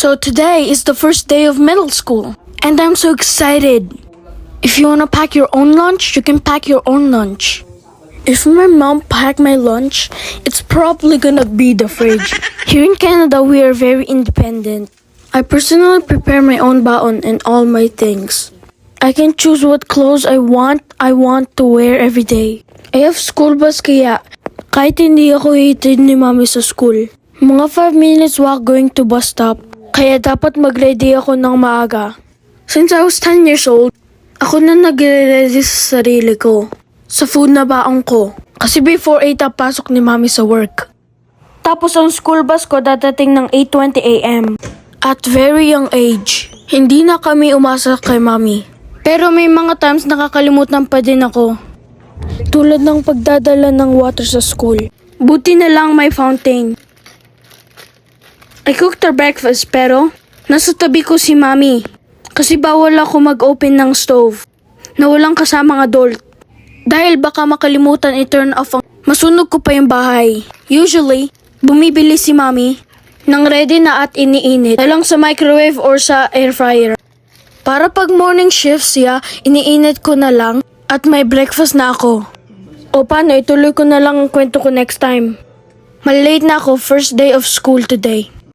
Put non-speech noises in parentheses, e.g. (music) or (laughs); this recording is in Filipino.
So today is the first day of middle school, and I'm so excited. If you wanna pack your own lunch, you can pack your own lunch. If my mom packed my lunch, it's probably gonna be the fridge. (laughs) Here in Canada, we are very independent. I personally prepare my own baon and all my things. I can choose what clothes I want I want to wear every day. I have school bus kaya kahit hindi ako hitid ni mami sa school. Mga 5 minutes walk going to bus stop. Kaya dapat mag-ready ako ng maaga. Since I was 10 years old, ako na nagre-ready sa sarili ko. Sa food na baong ko. Kasi before 8 ang pasok ni mami sa work. Tapos ang school bus ko dadating ng 8.20 a.m. At very young age, hindi na kami umasa kay mami. Pero may mga times nakakalimutan pa din ako. Tulad ng pagdadala ng water sa school. Buti na lang may fountain. I cooked our breakfast pero nasa tabi ko si mami. Kasi bawal ako mag-open ng stove na walang kasamang adult. Dahil baka makalimutan i-turn off ang masunog ko pa yung bahay. Usually, bumibili si mami ng ready na at iniinit na lang sa microwave or sa air fryer. Para pag morning shift siya, iniinit ko na lang at may breakfast na ako. O paano, ituloy ko na lang ang kwento ko next time. Malate na ako, first day of school today.